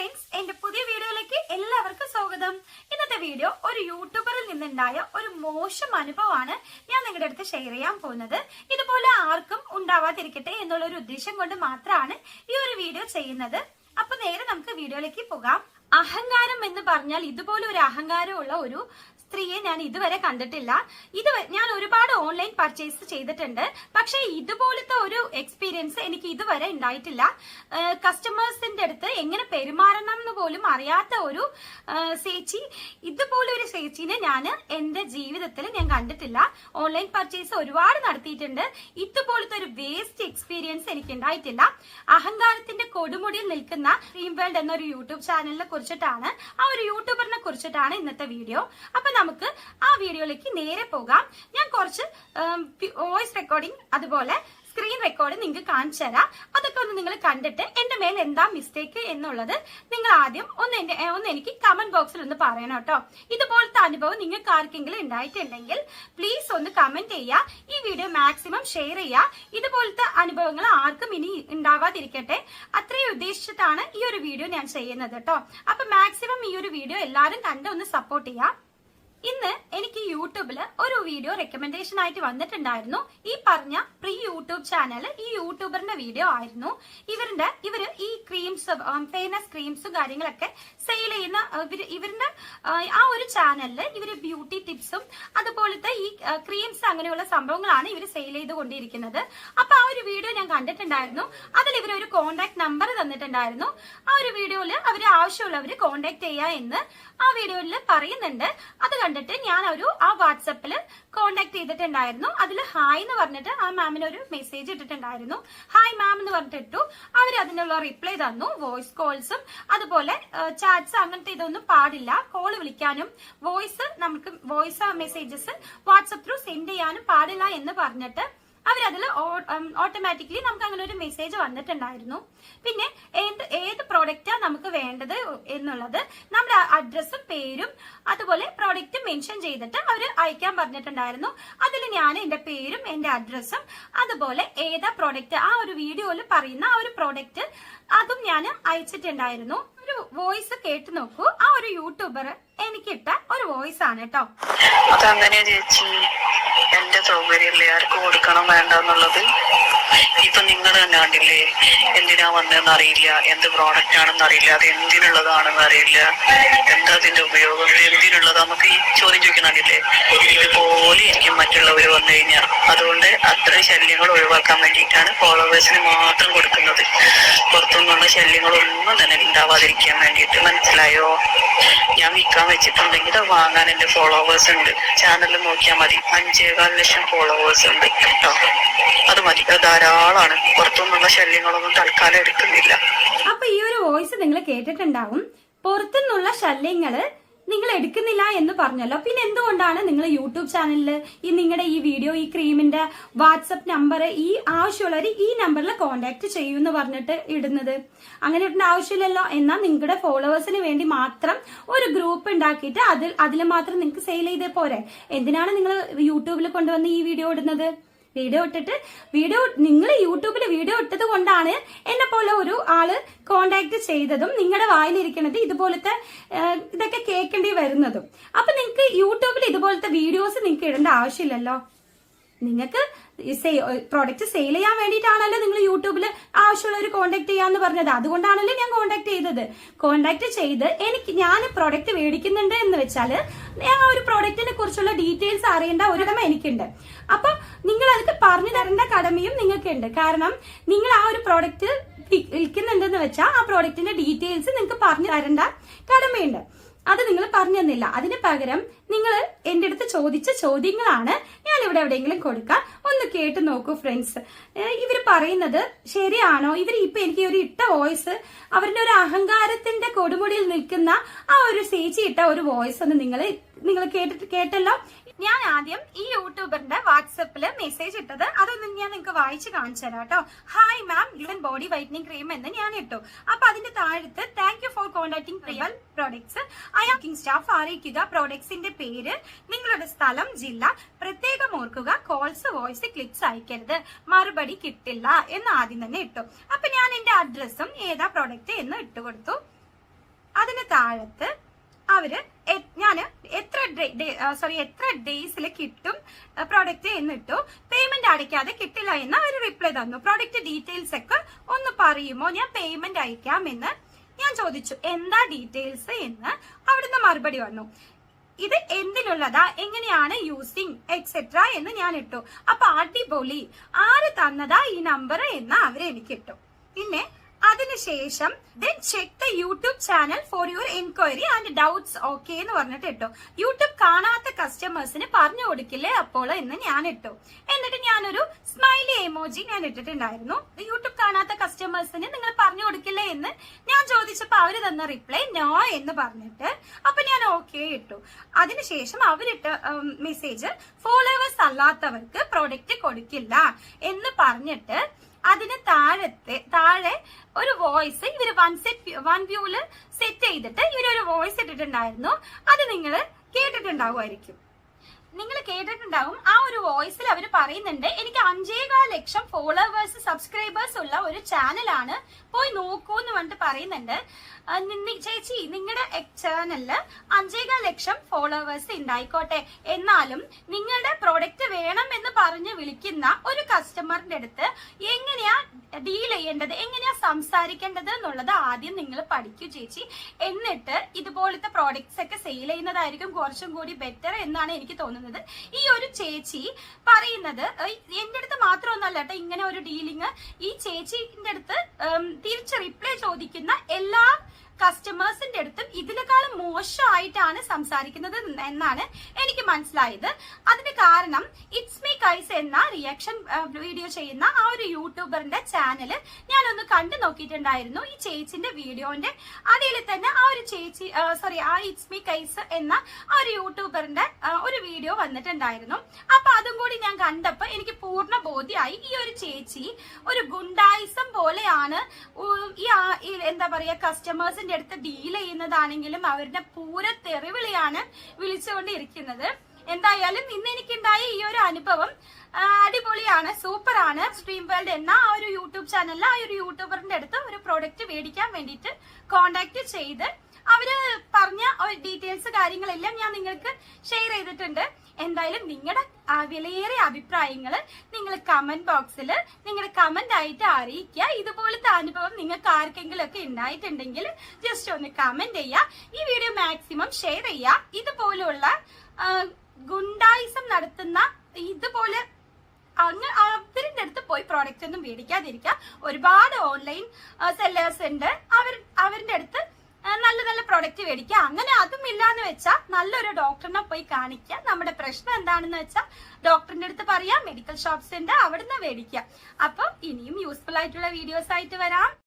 Friends എന്റെ പുതിയ വീഡിയോയിലേക്ക് എല്ലാവർക്കും സ്വാഗതം. ഇന്നത്തെ വീഡിയോ ഒരു യൂട്യൂബറിൽ നിന്നുണ്ടായ ഒരു മോശം അനുഭവമാണ് ഞാൻ നിങ്ങളുടെ അടുത്ത് ഷെയർ ചെയ്യാൻ പോകുന്നത്. ഇതുപോലെ ആർക്കും ഉണ്ടാവാതിരിക്കട്ടെ എന്നുള്ള ഒരു ഉദ്ദേശം കൊണ്ട് മാത്രമാണ് ഈ ഒരു വീഡിയോ ചെയ്യുന്നത്. അപ്പൊ നേരെ നമുക്ക് വീഡിയോയിലേക്ക് പോകാം. അഹങ്കാരം എന്ന് പറഞ്ഞാൽ ഇതുപോലെ ഒരു അഹങ്കാരമുള്ള ഒരു സ്ത്രീയെ ഞാൻ ഇതുവരെ കണ്ടിട്ടില്ല. ഇത് ഞാൻ ഒരുപാട് ഓൺലൈൻ പർച്ചേസ് ചെയ്തിട്ടുണ്ട്. പക്ഷേ ഇതുപോലത്തെ ഒരു എക്സ്പീരിയൻസ് എനിക്ക് ഇതുവരെ ഉണ്ടായിട്ടില്ല. കസ്റ്റമേഴ്സിന്റെ അടുത്ത് എങ്ങനെ പെരുമാറണം എന്ന് പോലും അറിയാത്ത ഒരു ചേച്ചി. ഇതുപോലെ ഒരു ചേച്ചിനെ ഞാൻ എന്റെ ജീവിതത്തിൽ ഞാൻ കണ്ടിട്ടില്ല. ഓൺലൈൻ പർച്ചേസ് ഒരുപാട് നടത്തിയിട്ടുണ്ട്. ഇതുപോലത്തെ ഒരു വേസ്റ്റ് എക്സ്പീരിയൻസ് എനിക്ക് ഉണ്ടായിട്ടില്ല. അഹങ്കാരത്തിന്റെ കൊടുമുടിയിൽ നിൽക്കുന്ന ഡ്രീം വേൾഡ് എന്നൊരു യൂട്യൂബ് ചാനലിനെ കുറിച്ചിട്ടാണ് ആ ഒരു യൂട്യൂബറിനെ കുറിച്ചിട്ടാണ് ഇന്നത്തെ വീഡിയോ അപ്പൊ നമുക്ക് ആ വീഡിയോയിലേക്ക് നേരെ പോകാം. ഞാൻ കുറച്ച് വോയിസ് റെക്കോർഡിംഗ് അതുപോലെ സ്ക്രീൻ റെക്കോർഡ് നിങ്ങൾക്ക് കാണിച്ചു തരാം. അതൊക്കെ ഒന്ന് നിങ്ങൾ കണ്ടിട്ട് എന്റെ മേൽ എന്താ മിസ്റ്റേക്ക് എന്നുള്ളത് നിങ്ങൾ ആദ്യം ഒന്ന് എന്റെ ഒന്ന് എനിക്ക് കമന്റ് ബോക്സിൽ ഒന്ന് പറയണം കേട്ടോ. ഇതുപോലത്തെ അനുഭവം നിങ്ങൾക്ക് ആർക്കെങ്കിലും ഉണ്ടായിട്ടുണ്ടെങ്കിൽ പ്ലീസ് ഒന്ന് കമന്റ് ചെയ്യുക. ഈ വീഡിയോ മാക്സിമം ഷെയർ ചെയ്യുക. ഇതുപോലത്തെ അനുഭവങ്ങൾ ആർക്കും ഇനി ഉണ്ടാവാതിരിക്കട്ടെ. അത്രയും ഉദ്ദേശിച്ചിട്ടാണ് ഈ ഒരു വീഡിയോ ഞാൻ ചെയ്യുന്നത് കേട്ടോ. അപ്പൊ മാക്സിമം ഈ ഒരു വീഡിയോ എല്ലാവരും കണ്ട് ഒന്ന് സപ്പോർട്ട് ചെയ്യാം. ഇന്ന് എനിക്ക് യൂട്യൂബിൽ ഒരു വീഡിയോ റെക്കമെൻഡേഷൻ ആയിട്ട് വന്നിട്ടുണ്ടായിരുന്നു. ഈ പറഞ്ഞ പ്രീ യൂട്യൂബ് ചാനൽ ഈ യൂട്യൂബറിന്റെ വീഡിയോ ആയിരുന്നു. ഇവരുടെ ഇവർ ഈ ക്രീംസ് ഫേമസ് ക്രീംസും കാര്യങ്ങളൊക്കെ സെയിൽ ചെയ്യുന്ന ഇവരുടെ ആ, ഒരു ചാനലിൽ ഇവർ ബ്യൂട്ടി ടിപ്സും അതുപോലത്തെ ഈ ക്രീംസ് അങ്ങനെയുള്ള സംഭവങ്ങളാണ് ഇവർ സെയിൽ ചെയ്തുകൊണ്ടിരിക്കുന്നത് അപ്പൊ ആ ഒരു വീഡിയോ ഞാൻ കണ്ടിട്ടുണ്ടായിരുന്നു. അതിൽ ഇവർ ഒരു കോണ്ടാക്ട് നമ്പർ തന്നിട്ടുണ്ടായിരുന്നു. ആ ഒരു വീഡിയോയിൽ അവർ ആവശ്യമുള്ളവർ കോണ്ടാക്ട് ചെയ്യാ എന്ന് ആ വീഡിയോയിൽ പറയുന്നുണ്ട്. അത് കണ്ടിട്ട് ഞാൻ ഒരു ആ വാട്സപ്പിൽ കോണ്ടാക്ട് ചെയ്തിട്ടുണ്ടായിരുന്നു. അതിൽ ഹായ് എന്ന് പറഞ്ഞിട്ട് ആ മാമിന് ഒരു മെസ്സേജ് ഇട്ടിട്ടുണ്ടായിരുന്നു. ഹായ് മാം എന്ന് പറഞ്ഞിട്ട് ഇട്ടു. അവർ അതിനുള്ള റിപ്ലൈ തന്നു. വോയിസ് കോൾസും അതുപോലെ ചാറ്റ്സ് അങ്ങനത്തെ ഇതൊന്നും പാടില്ല. കോൾ വിളിക്കാനും വോയിസ് നമുക്ക് voice messages WhatsApp through send ചെയ്യാനും പാടില്ല എന്ന് പറഞ്ഞിട്ട് അവരതിൽ ഓട്ടോമാറ്റിക്കലി നമുക്ക് അങ്ങനെ ഒരു മെസ്സേജ് വന്നിട്ടുണ്ടായിരുന്നു. പിന്നെ ഏത് ഏത് പ്രോഡക്റ്റാ നമുക്ക് വേണ്ടത് എന്നുള്ളത് നമ്മുടെ അഡ്രസ്സും പേരും അതുപോലെ പ്രോഡക്റ്റ് മെൻഷൻ ചെയ്തിട്ട് അവർ അയക്കാൻ പറഞ്ഞിട്ടുണ്ടായിരുന്നു. അതിൽ ഞാൻ എന്റെ പേരും എന്റെ അഡ്രസ്സും അതുപോലെ ഏതാ പ്രോഡക്റ്റ് ആ ഒരു വീഡിയോയിൽ പറയുന്ന ആ ഒരു പ്രോഡക്റ്റ് അതും ഞാൻ അയച്ചിട്ടുണ്ടായിരുന്നു. ഒരു വോയിസ് കേട്ട് നോക്കൂ. ആ ഒരു യൂട്യൂബർ എനിക്കിട്ട ഒരു വോയിസ് ആണ് കേട്ടോ അതങ്ങനെയാ ചേച്ചി. എന്റെ സൗകര്യമില്ലേ? ആർക്ക് കൊടുക്കണം വേണ്ടെന്നുള്ളത്? ഇപ്പൊ നിങ്ങൾ തന്നെ കണ്ടില്ലേ? എന്തിനാ വന്നതെന്ന് അറിയില്ല. എന്ത് പ്രോഡക്റ്റ് ആണെന്ന് അറിയില്ല. അത് എന്തിനുള്ളതാണെന്ന് അറിയില്ല. എന്താ അതിന്റെ ഉപയോഗം? എന്തിനുള്ളതാ? നമുക്ക് ഈ ചോദ്യം ചോദിക്കണില്ലേ ഇതുപോലെ ഇരിക്കും മറ്റുള്ളവർ വന്നു കഴിഞ്ഞാൽ. അതുകൊണ്ട് അത്രയും ശല്യങ്ങൾ ഒഴിവാക്കാൻ വേണ്ടിയിട്ടാണ് ഫോളോവേഴ്സിന് മാത്രം കൊടുക്കുന്നത്. പുറത്തുനിന്നുള്ള ശല്യങ്ങളൊന്നും തന്നെ ഉണ്ടാവാതിരിക്കാൻ വേണ്ടിയിട്ട്. മനസ്സിലായോ? ഞാൻ വിൽക്കാൻ വെച്ചിട്ടുണ്ടെങ്കിൽ അത് വാങ്ങാൻ എന്റെ ഫോളോവേഴ്സ് ഉണ്ട്. ചാനൽ നോക്കിയാൽ മതി. അഞ്ചേകാൽ ലക്ഷം ഫോളോവേഴ്സ് ഉണ്ട് കേട്ടോ. അത് മതി. അത് ധാരാളമാണ്. പുറത്തുനിന്നുള്ള ശല്യങ്ങളൊന്നും തൽക്കാലം എടുക്കുന്നില്ല. അപ്പൊ ഈ ഒരു വോയിസ് നിങ്ങൾ കേട്ടിട്ടുണ്ടാവും. പുറത്തുനിന്നുള്ള ശല്യങ്ങൾ നിങ്ങൾ എടുക്കുന്നില്ല എന്ന് പറഞ്ഞല്ലോ. പിന്നെ എന്തുകൊണ്ടാണ് നിങ്ങൾ യൂട്യൂബ് ചാനലിൽ ഈ നിങ്ങളുടെ ഈ വീഡിയോ ഈ ക്രീമിന്റെ വാട്സപ്പ് നമ്പർ ഈ ആവശ്യമുള്ളവർ ഈ നമ്പറിൽ കോണ്ടാക്ട് ചെയ്യൂ പറഞ്ഞിട്ട് ഇടുന്നത്? അങ്ങനെ ഇടേണ്ട ആവശ്യമില്ലല്ലോ. എന്നാൽ നിങ്ങളുടെ ഫോളോവേഴ്സിന് വേണ്ടി മാത്രം ഒരു ഗ്രൂപ്പ് ഉണ്ടാക്കിയിട്ട് അതിൽ അതിൽ മാത്രം നിങ്ങൾക്ക് സെയിൽ ചെയ്തേ പോരെ. എന്തിനാണ് നിങ്ങൾ യൂട്യൂബിൽ കൊണ്ടുവന്ന് ഈ വീഡിയോ ഇടുന്നത്? വീഡിയോ ഇട്ടിട്ട് വീഡിയോ നിങ്ങൾ യൂട്യൂബിൽ വീഡിയോ ഇട്ടത് കൊണ്ടാണ് എന്നെ പോലെ ഒരു ആൾ കോണ്ടാക്ട് ചെയ്തതും നിങ്ങളുടെ വായിലിരിക്കുന്നത് ഇതുപോലത്തെ ഇതൊക്കെ കേൾക്കേണ്ടി വരുന്നതും. അപ്പൊ നിങ്ങൾക്ക് യൂട്യൂബിൽ ഇതുപോലത്തെ വീഡിയോസ് നിങ്ങൾക്ക് ഇടേണ്ട ആവശ്യമില്ലല്ലോ. നിങ്ങൾക്ക് പ്രോഡക്റ്റ് സെയിൽ ചെയ്യാൻ വേണ്ടിയിട്ടാണല്ലോ നിങ്ങൾ യൂട്യൂബിൽ ആവശ്യമുള്ളവർ കോണ്ടാക്ട് ചെയ്യാന്ന് പറഞ്ഞത്. അതുകൊണ്ടാണല്ലോ ഞാൻ കോണ്ടാക്ട് ചെയ്തത്. കോണ്ടാക്ട് ചെയ്ത് എനിക്ക് ഞാൻ പ്രോഡക്റ്റ് മേടിക്കുന്നുണ്ട് എന്ന് വെച്ചാൽ ആ ഒരു പ്രോഡക്റ്റിനെ കുറിച്ചുള്ള ഡീറ്റെയിൽസ് അറിയേണ്ട ഒരു കടമ എനിക്കുണ്ട്. അപ്പൊ നിങ്ങൾ അതൊക്കെ പറഞ്ഞു തരേണ്ട കടമയും നിങ്ങൾക്കുണ്ട്. കാരണം നിങ്ങൾ ആ ഒരു പ്രോഡക്റ്റ് വിൽക്കുന്നുണ്ടെന്ന് വെച്ചാൽ ആ പ്രോഡക്റ്റിന്റെ ഡീറ്റെയിൽസ് നിങ്ങൾക്ക് പറഞ്ഞു തരേണ്ട കടമയുണ്ട്. അത് നിങ്ങൾ പറഞ്ഞു തന്നില്ല. അതിന് പകരം നിങ്ങൾ എന്റെ അടുത്ത് ചോദിച്ച ചോദ്യങ്ങളാണ് ഞാൻ ഇവിടെ എവിടെയെങ്കിലും കൊടുക്കാം ഒന്ന് കേട്ട് നോക്കൂ ഫ്രണ്ട്സ് ഇവർ പറയുന്നത് ശരിയാണോ? ഇവർ ഇപ്പൊ എനിക്ക് ഒരു ഇട്ട വോയിസ് അവരുടെ ഒരു അഹങ്കാരത്തിന്റെ കൊടുമുടിയിൽ നിൽക്കുന്ന ആ ഒരു ചേച്ചി ഇട്ട ഒരു വോയിസ് ഒന്ന് നിങ്ങൾ നിങ്ങൾ കേട്ടിട്ട് കേട്ടല്ലോ? ഞാൻ ആദ്യം ഈ യൂട്യൂബറിന്റെ വാട്സപ്പിൽ മെസ്സേജ് ഇട്ടത് വായിച്ച് കാണിച്ചു തരാം കേട്ടോ. ഹായ് മാം ഗ്ലൂൻ ബോഡി വൈറ്റനിങ് ക്രീം എന്ന് ഞാൻ ഇട്ടു. അപ്പൊ അതിന്റെ താഴത്ത് thank you for contacting real products അയാക്കിംഗ് staff അറിയിക്കുക പ്രോഡക്ട്സിന്റെ പേര് നിങ്ങളുടെ സ്ഥലം ജില്ല പ്രത്യേകം ഓർക്കുക കോൾസ് വോയിസ് ക്ലിപ്സ് അയക്കരുത്. മറുപടി കിട്ടില്ല എന്ന് ആദ്യം തന്നെ ഇട്ടു. അപ്പൊ ഞാൻ എന്റെ അഡ്രസ്സും ഏതാ പ്രോഡക്റ്റ് എന്ന് ഇട്ടുകൊടുത്തു അതിന് താഴത്ത് അവർ ഞാൻ എത്ര സോറി എത്ര ഡേയ്സിൽ കിട്ടും പ്രോഡക്റ്റ് എന്നിട്ടു അടയ്ക്കാതെ കിട്ടില്ല എന്ന് അവർ റിപ്ലൈ തന്നു. പ്രോഡക്റ്റ് ഡീറ്റെയിൽസ് ഒക്കെ ഒന്ന് പറയുമോ? ഞാൻ പേയ്മെന്റ് അയക്കാം എന്ന് ഞാൻ ചോദിച്ചു. എന്താ ഡീറ്റെയിൽസ് എന്ന് അവിടുന്ന് മറുപടി വന്നു. ഇത് എന്തിനുള്ളതാ? എങ്ങനെയാണ് യൂസിങ് എക്സെട്ര എന്ന് ഞാൻ ഇട്ടു. അപ്പൊ അടിപൊളി. ആര് തന്നതാ ഈ നമ്പർ എന്ന് അവരെനിക്ക് ഇട്ടു. പിന്നെ അതിനുശേഷം then check the YouTube channel for your enquiry and doubts okay എന്ന് പറഞ്ഞിട്ട് ഇട്ടു. യൂട്യൂബ് കാണാത്ത കസ്റ്റമേഴ്സിന് പറഞ്ഞു കൊടുക്കില്ലേ അപ്പോൾ എന്ന് ഞാൻ ഇട്ടു എന്നിട്ട് ഞാനൊരു എമോജി ഞാൻ ഇട്ടിട്ടുണ്ടായിരുന്നു. യൂട്യൂബ് കാണാത്ത കസ്റ്റമേഴ്സിന് നിങ്ങൾ പറഞ്ഞു കൊടുക്കില്ലേ എന്ന് ഞാൻ ചോദിച്ചപ്പോ അവർ തന്ന റിപ്ലൈ നോ എന്ന് പറഞ്ഞിട്ട്. അപ്പൊ ഞാൻ ഓക്കെ ഇട്ടു. അതിനുശേഷം അവരിട്ട മെസ്സേജ് ഫോളോവേഴ്സ് അല്ലാത്തവർക്ക് പ്രോഡക്റ്റ് കൊടുക്കില്ല എന്ന് പറഞ്ഞിട്ട് അതിന് താഴത്തെ താഴെ ഒരു വോയിസ് ഇവർ വൺ സെറ്റ് വൺ വ്യൂൽ സെറ്റ് ചെയ്തിട്ട് ഇവരൊരു വോയിസ് ഇട്ടിട്ടുണ്ടായിരുന്നു. അത് നിങ്ങൾ കേട്ടിട്ടുണ്ടാവുമായിരിക്കും. നിങ്ങൾ കേട്ടിട്ടുണ്ടാവും ആ ഒരു വോയിസിൽ അവർ പറയുന്നുണ്ട് എനിക്ക് അഞ്ചേകാൽ ലക്ഷം ഫോളോവേഴ്സ് സബ്സ്ക്രൈബേഴ്സ് ഉള്ള ഒരു ചാനലാണ് പോയി നോക്കൂ എന്ന് പറഞ്ഞിട്ട് പറയുന്നുണ്ട്. ചേച്ചി നിങ്ങളുടെ ചാനലിൽ അഞ്ചേകാൽ ലക്ഷം ഫോളോവേഴ്സ് ഉണ്ടായിക്കോട്ടെ എന്നാലും നിങ്ങളുടെ പ്രോഡക്റ്റ് വേണം എന്ന് പറഞ്ഞ് വിളിക്കുന്ന ഒരു കസ്റ്റമറിന്റെ അടുത്ത് എങ്ങനെയാ ഡീൽ ചെയ്യേണ്ടത് എങ്ങനെയാ സംസാരിക്കേണ്ടത് എന്നുള്ളത് ആദ്യം നിങ്ങൾ പഠിക്കൂ ചേച്ചി. എന്നിട്ട് ഇതുപോലത്തെ പ്രോഡക്ട്സ് ഒക്കെ സെയിൽ ചെയ്യുന്നതായിരിക്കും കുറച്ചും കൂടി ബെറ്റർ എന്നാണ് എനിക്ക് തോന്നുന്നത്. ഈ ഒരു ചേച്ചി പറയുന്നത് എന്റെ അടുത്ത് മാത്രമൊന്നല്ല കേട്ടോ ഇങ്ങനെ ഒരു ഡീലിങ് ഈ ചേച്ചിന്റെ അടുത്ത് തിരിച്ച് റിപ്ലൈ ചോദിക്കുന്ന എല്ലാ കസ്റ്റമേഴ്സിന്റെ അടുത്തും ഇതിനേക്കാളും മോശമായിട്ടാണ് സംസാരിക്കുന്നത് എന്നാണ് എനിക്ക് മനസ്സിലായത്. അതിന് കാരണം ഇറ്റ്സ് മീ കൈസ് എന്ന റിയാക്ഷൻ വീഡിയോ ചെയ്യുന്ന ആ ഒരു യൂട്യൂബറിന്റെ ചാനൽ ഞാനൊന്ന് കണ്ടു നോക്കിയിട്ടുണ്ടായിരുന്നു ഈ ചേച്ചിന്റെ വീഡിയോന്റെ. അതിൽ തന്നെ ആ ഒരു ചേച്ചി സോറി ആ ഇറ്റ്സ് മീ കൈസ് എന്ന ആ ഒരു യൂട്യൂബറിന്റെ ഒരു വീഡിയോ വന്നിട്ടുണ്ടായിരുന്നു. അപ്പൊ അതും കൂടി ഞാൻ കണ്ടപ്പോ എനിക്ക് പൂർണ ബോധ്യമായി ഈ ഒരു ചേച്ചി ഒരു ഗുണ്ടായിസം പോലെയാണ് ഈ എന്താ പറയാ കസ്റ്റമേഴ്സിന്റെ അടുത്ത് ഡീൽ ചെയ്യുന്നതാണെങ്കിലും അവരുടെ പൂര തെറിവിളിയാണ് വിളിച്ചുകൊണ്ടിരിക്കുന്നത്. എന്തായാലും ഇന്ന് എനിക്കുണ്ടായ ഈ ഒരു അനുഭവം അടിപൊളിയാണ് സൂപ്പറാണ്. സ്ട്രീം വേൾഡ് എന്ന ആ ഒരു യൂട്യൂബ് ചാനലിൽ ആ ഒരു യൂട്യൂബറിന്റെ അടുത്ത് ഒരു പ്രോഡക്റ്റ് മേടിക്കാൻ വേണ്ടിയിട്ട് കോണ്ടാക്ട് ചെയ്ത് അവർ പറഞ്ഞ ഡീറ്റെയിൽസ് കാര്യങ്ങളെല്ലാം ഞാൻ നിങ്ങൾക്ക് ഷെയർ ചെയ്തിട്ടുണ്ട്. എന്തായാലും നിങ്ങളുടെ വിലയേറിയ അഭിപ്രായങ്ങൾ നിങ്ങൾ കമന്റ് ബോക്സിൽ നിങ്ങളുടെ കമന്റ് ആയിട്ട് അറിയിക്കുക. ഇതുപോലത്തെ അനുഭവം നിങ്ങൾക്ക് ആർക്കെങ്കിലും ഒക്കെ ഉണ്ടായിട്ടുണ്ടെങ്കിൽ ജസ്റ്റ് ഒന്ന് കമന്റ് ചെയ്യുക. ഈ വീഡിയോ മാക്സിമം ഷെയർ ചെയ്യുക. ഇതുപോലുള്ള ഗുണ്ടായിസം നടത്തുന്ന ഇതുപോലെ അങ്ങ് അവരുടെ അടുത്ത് പോയി പ്രോഡക്റ്റ് ഒന്നും മേടിക്കാതിരിക്കുക. ഒരുപാട് ഓൺലൈൻ സെല്ലേഴ്സ് ഉണ്ട്. അവർ അവരുടെ അടുത്ത് നല്ല നല്ല പ്രൊഡക്റ്റ് മേടിക്കുക. അങ്ങനെ അതും ഇല്ലാന്ന് വെച്ചാൽ നല്ലൊരു ഡോക്ടറിനെ പോയി കാണിക്കുക. നമ്മുടെ പ്രശ്നം എന്താണെന്ന് വെച്ചാൽ ഡോക്ടറിന്റെ അടുത്ത് പറയാം മെഡിക്കൽ ഷോപ്സ് ഉണ്ട് അവിടുന്ന് മേടിക്കുക. അപ്പൊ ഇനിയും യൂസ്ഫുൾ ആയിട്ടുള്ള വീഡിയോസ് ആയിട്ട് വരാം.